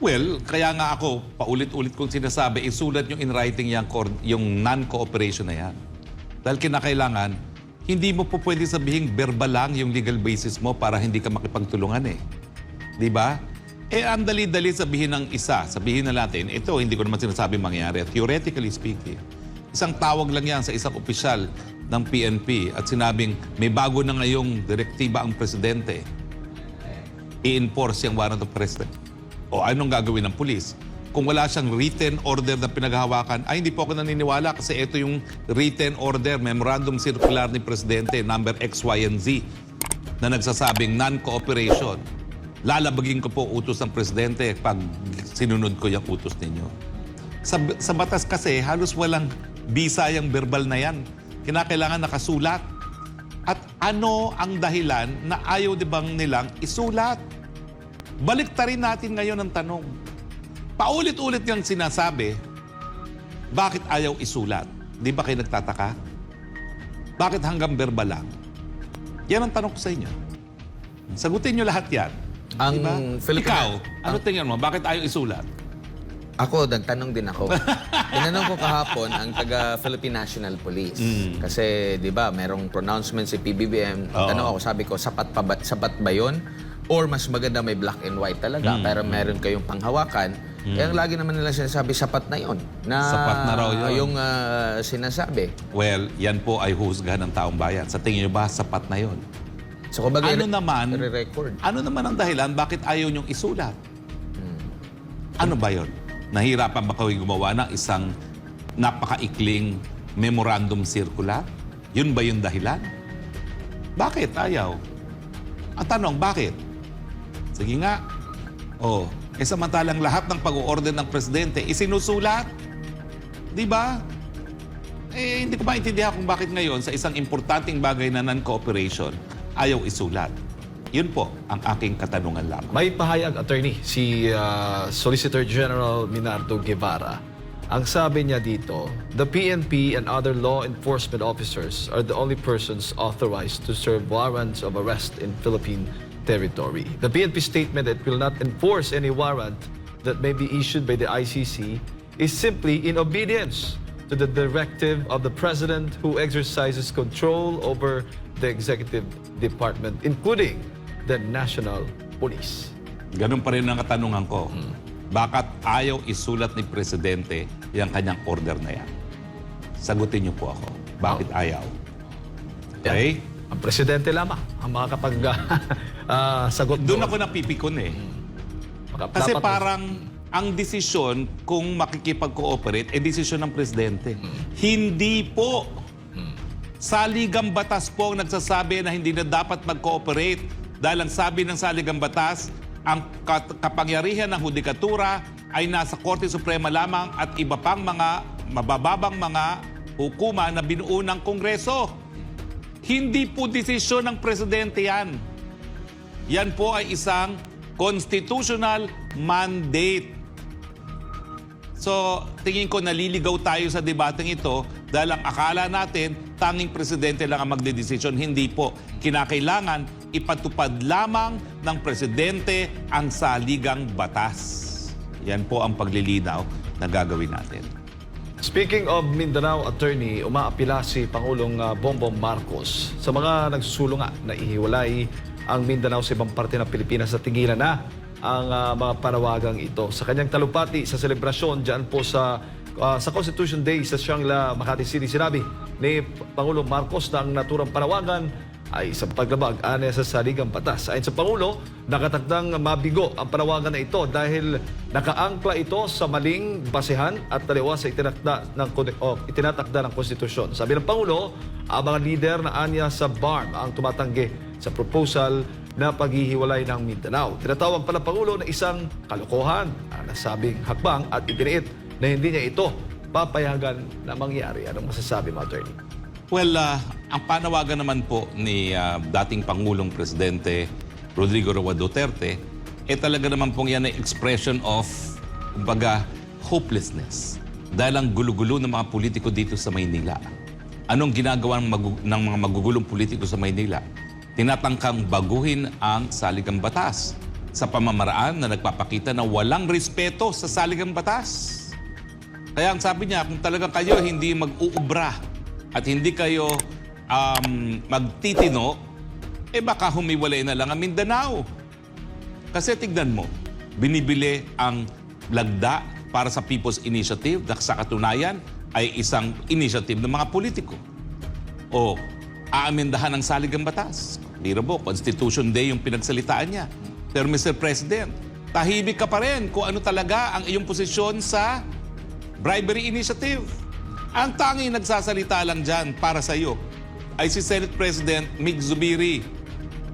Well, kaya nga ako, paulit-ulit kong sinasabi, isulat yung in writing yung, yung non-cooperation na yan. Dahil kinakailangan, hindi mo po pwede sabihin verbal lang yung legal basis mo para hindi ka makipagtulungan eh. Di ba? Eh, ang dali-dali sabihin ng isa, sabihin na natin, ito, hindi ko naman sinasabi mangyari. Theoretically speaking, isang tawag lang yan sa isang opisyal ng PNP at sinabing, may bago na ngayong direktiba ang presidente i-enforce yung warrant of arrest. O anong gagawin ng pulis? Kung wala siyang written order na pinaghahawakan, ay hindi po ako naniniwala kasi ito yung written order, memorandum circular ni Presidente, number X, Y, and Z, na nagsasabing non-cooperation. Lalabagin ko po utos ng Presidente pag sinunod ko yung utos ninyo. Sa, sa batas kasi, halos walang bisa yung verbal na yan. Kinakailangan nakasulat. At ano ang dahilan na ayaw di bang nilang isulat? Balik rin natin ngayon ang tanong. Paulit-ulit yung sinasabi, bakit ayaw isulat? Di ba kayo nagtataka? Bakit hanggang verbal lang? Yan ang tanong ko sa inyo. Sagutin nyo lahat yan. Ang Di ba? Filipino- Ikaw, ano tingin mo? Bakit ayaw isulat? Ako, nagtanong din ako. Tinanong ko kahapon ang taga Philippine National Police. Kasi, di ba, merong pronouncement si PBBM. Oo. Tanong ako, sabi ko, sapat, pa ba, sapat ba yun? Or mas maganda may black and white talaga, pero meron kayong panghawakan. Kaya ang lagi naman nila sinasabi, sapat na yun. Na, Sapat na raw yun. Yung ah, sinasabi. Well, yan po ay husgahan ng taong bayan. Sa tingin nyo ba, sapat na yon? So, kumbaga, Ano naman? record Ano naman ang dahilan bakit ayaw nyong isulat? Ano ba yon? Nahirapan ba kayo gumawa ng isang napakaikling memorandum circular? Yun ba yung dahilan? Bakit ayaw? Ang tanong, bakit? Sige nga. Oh, eh samantalang lahat ng pag-order ng presidente isinusulat. Di ba? Eh, hindi ko maintindihan kung bakit ngayon sa isang importanteng bagay na non-cooperation, ayaw isulat. Yun po ang aking katanungan lamang. May pahayag attorney si uh, Solicitor General Minardo Guevara. Ang sabi niya dito, the PNP and other law enforcement officers are the only persons authorized to serve warrants of arrest in Philippine territory. The PNP statement that will not enforce any warrant that may be issued by the ICC is simply in obedience to the directive of the President who exercises control over the executive department, including the National Police. Ganun pa rin ang katanungan ko. Bakit ayaw isulat ni Presidente yung kanyang order na yan? Sagutin niyo po ako. Bakit ayaw? Okay? Ang presidente lamang ang makakapag ah, sagot Doon ako napipikon eh. Makap- Kasi dapat- parang ang desisyon kung makikipag-cooperate, eh desisyon ng Presidente. Hindi po. Saligang batas po ang nagsasabi na hindi na dapat mag-cooperate dahil ang sabi ng saligang batas, ang kat- kapangyarihan ng hudikatura ay nasa Korte Suprema lamang at iba pang mga mabababang mga hukuma na binuo ng Kongreso. Hindi po desisyon ng Presidente yan. Yan po ay isang constitutional mandate. So, tingin ko naliligaw tayo sa debateng ito dahil ang akala natin tanging presidente lang ang magdedesisyon. Hindi po. Kinakailangan ipatupad lamang ng presidente ang saligang batas. Yan po ang paglilinaw na gagawin natin. Speaking of Mindanao attorney, umaapila si Pangulong ah, Bongbong Marcos sa mga nagsusulo nga na ihiwalay ang Mindanao sa ibang parte ng Pilipinas sa tigilan na ang ah, mga panawagang ito. Sa kanyang talupati sa selebrasyon dyan po sa ah, sa Constitution Day sa Shangla, Makati City, sinabi ni Pangulong Marcos na ang naturang panawagan ay isang paglabag ane sa saligang batas. Ayon sa Pangulo, nakatagdang mabigo ang panawagan na ito dahil nakaangkla ito sa maling basehan at taliwas sa itinakda ng, kon- o, itinatakda ng konstitusyon. Sabi ng Pangulo, ang mga lider na anya sa BARM ang tumatanggi sa proposal na paghihiwalay ng Mindanao. Tinatawag pala ng Pangulo na isang kalokohan ang nasabing hakbang at itiniit na hindi niya ito papayagan na mangyari. Anong masasabi attorney? Well, ah, ang panawagan naman po ni ah, dating Pangulong Presidente Rodrigo Roa Duterte, eh talaga naman pong yan ay expression of, kumbaga, hopelessness. Dahil ang gulo-gulo ng mga politiko dito sa Maynila. Anong ginagawa ng, magu- ng mga magugulong politiko sa Maynila? Tinatangkang baguhin ang saligang batas. sa pamamaraan na nagpapakita na walang respeto sa saligang batas. Kaya ang sabi niya, kung talagang kayo hindi mag-uubra at hindi kayo um, magtitino, eh baka humiwalay na lang ang Mindanao. Kasi tignan mo, binibili ang lagda para sa People's Initiative na sa katunayan ay isang initiative ng mga politiko. O aamindahan ng saligang batas. Biro po, Constitution Day yung pinagsalitaan niya. Pero Mr. President, tahimik ka pa rin kung ano talaga ang iyong posisyon sa bribery initiative. Ang tanging nagsasalita lang dyan para sa iyo ay si Senate President Mig Zubiri.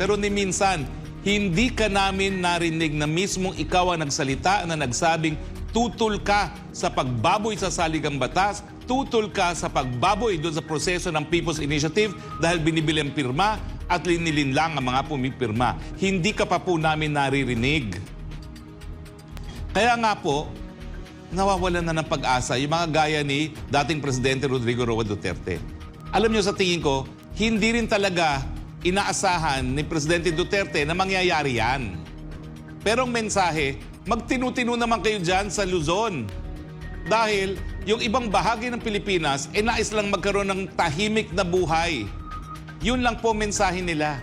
Pero ni minsan, hindi ka namin narinig na mismong ikaw ang nagsalita na nagsabing tutol ka sa pagbaboy sa saligang batas, tutol ka sa pagbaboy doon sa proseso ng People's Initiative dahil binibili ang pirma at linilin lang ang mga pumipirma. Hindi ka pa po namin naririnig. Kaya nga po, nawawalan na ng pag-asa yung mga gaya ni dating Presidente Rodrigo Roa Duterte. Alam niyo sa tingin ko, hindi rin talaga inaasahan ni Presidente Duterte na mangyayari yan. Pero ang mensahe, magtinutino naman kayo dyan sa Luzon. Dahil yung ibang bahagi ng Pilipinas, eh nais lang magkaroon ng tahimik na buhay. Yun lang po mensahe nila.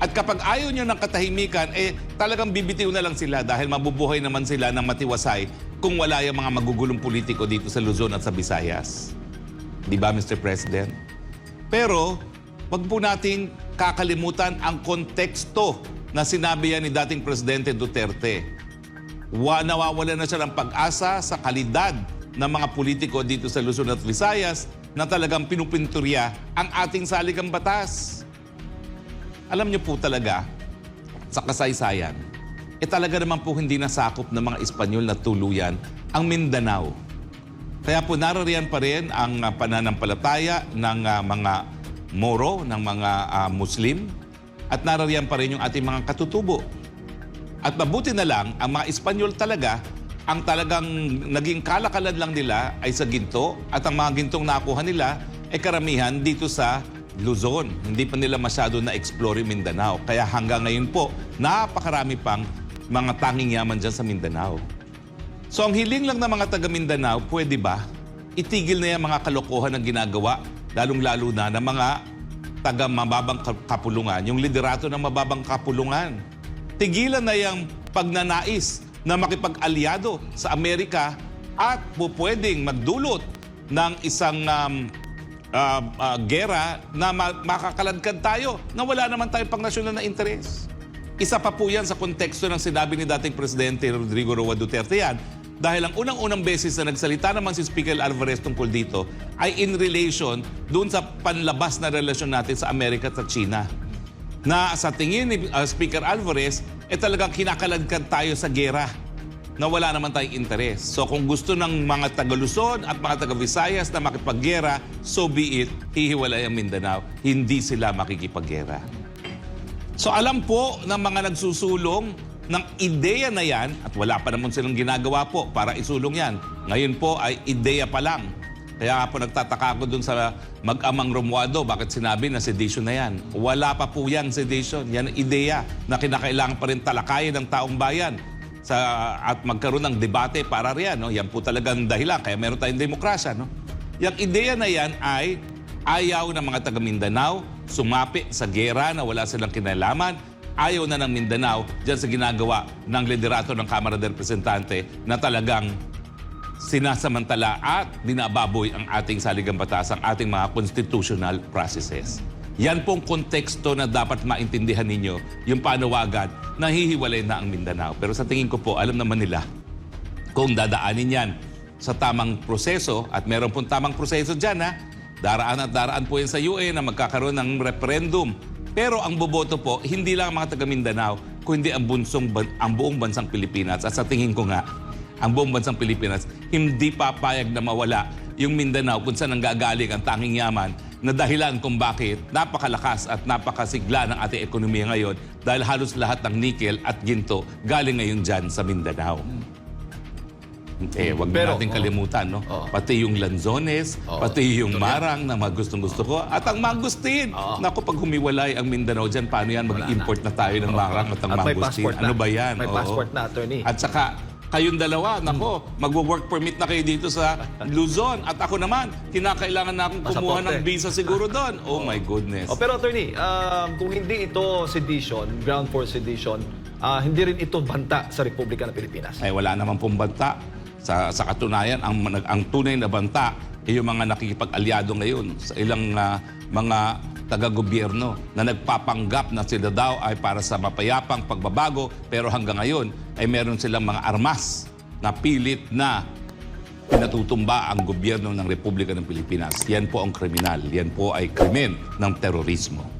At kapag ayaw nyo ng katahimikan, eh talagang bibitiw na lang sila dahil mabubuhay naman sila ng matiwasay kung wala yung mga magugulong politiko dito sa Luzon at sa Visayas. Di ba, Mr. President? Pero, wag po nating kakalimutan ang konteksto na sinabi yan ni dating Presidente Duterte. Wa, nawawala na siya ng pag-asa sa kalidad ng mga politiko dito sa Luzon at Visayas na talagang pinupinturya ang ating saligang batas. Alam niyo po talaga, sa kasaysayan, eh talaga naman po hindi nasakop ng mga Espanyol na tuluyan ang Mindanao. Kaya po narariyan pa rin ang ah, pananampalataya ng ah, mga Moro, ng mga ah, Muslim, at narariyan pa rin yung ating mga katutubo. At mabuti na lang, ang mga Espanyol talaga, ang talagang naging kalakalan lang nila ay sa ginto at ang mga gintong nakuha nila ay karamihan dito sa Luzon. Hindi pa nila masyado na-explore Mindanao. Kaya hanggang ngayon po, napakarami pang mga tanging yaman dyan sa Mindanao. So ang hiling lang ng mga taga Mindanao, pwede ba? Itigil na yung mga kalokohan ng ginagawa, lalong-lalo na ng mga taga mababang ka- kapulungan, yung liderato ng mababang kapulungan. Tigilan na yung pagnanais na makipag-alyado sa Amerika at po pwedeng magdulot ng isang um, ah, ah, gera na ma- makakaladkad tayo na wala naman tayong pang-nasyonal na interes. Isa pa po yan sa konteksto ng sinabi ni dating Presidente Rodrigo Roa Duterte yan dahil ang unang-unang beses na nagsalita naman si Speaker Alvarez tungkol dito ay in relation doon sa panlabas na relasyon natin sa Amerika at sa China. Na sa tingin ni uh, Speaker Alvarez, eh talagang kinakaladkad tayo sa gera na wala naman tayong interes. So kung gusto ng mga taga-Luzon at mga taga-Visayas na makipaggera, so be it, hihiwalay ang Mindanao. Hindi sila makikipaggera. So alam po ng mga nagsusulong ng ideya na yan, at wala pa naman silang ginagawa po para isulong yan. Ngayon po ay ideya pa lang. Kaya nga po nagtataka ako dun sa mag-amang Romualdo, bakit sinabi na sedition na yan? Wala pa po yan sedition. Yan ang ideya na kinakailangan pa rin talakayin ng taong bayan sa at magkaroon ng debate para riyan no yan po talagang dahilan kaya meron tayong demokrasya no yung ideya na yan ay ayaw ng mga taga Mindanao sumapi sa gera na wala silang kinalaman ayaw na ng Mindanao diyan sa ginagawa ng liderato ng Kamara de Representante na talagang sinasamantala at binababoy ang ating saligang batas, ang ating mga constitutional processes. Yan pong konteksto na dapat maintindihan ninyo, yung panawagan na hihiwalay na ang Mindanao. Pero sa tingin ko po, alam naman nila kung dadaanin yan sa tamang proseso at meron pong tamang proseso dyan ha. Daraan at daraan po yan sa UN na magkakaroon ng referendum. Pero ang boboto po, hindi lang ang mga taga Mindanao, kundi ang, bunsong, ang buong bansang Pilipinas. At sa tingin ko nga, ang buong bansang Pilipinas, hindi papayag na mawala yung Mindanao kung saan nanggagaling ang tanging yaman na dahilan kung bakit napakalakas at napakasigla ng ating ekonomiya ngayon dahil halos lahat ng nickel at ginto galing ngayon dyan sa Mindanao. Eh, wag Pero, natin oo. kalimutan, no? Oo. Pati yung Lanzones, Oo. pati yung Marang na mga gustong-gusto ko, at ang mangustin. Oo. Naku, pag humiwalay ang Mindanao dyan, paano yan? Mag-import na tayo ng Marang at ang At mangustin. Ano ba yan? May Oo. passport na, attorney. At saka, kayong dalawa, nako, magwo-work permit na kayo dito sa Luzon. At ako naman, kinakailangan na akong kumuha ng visa siguro doon. Oh my goodness. Oh, pero attorney, um, kung hindi ito sedition, ground for sedition, ah, hindi rin ito banta sa Republika ng Pilipinas. ay wala naman pong banta. Sa, sa katunayan, ang, ang tunay na banta ay yung mga nakikipag-alyado ngayon sa ilang ah, mga taga-gobyerno na nagpapanggap na sila daw ay para sa mapayapang pagbabago pero hanggang ngayon ay meron silang mga armas na pilit na pinatutumba ang gobyerno ng Republika ng Pilipinas. Yan po ang kriminal. Yan po ay krimen ng terorismo.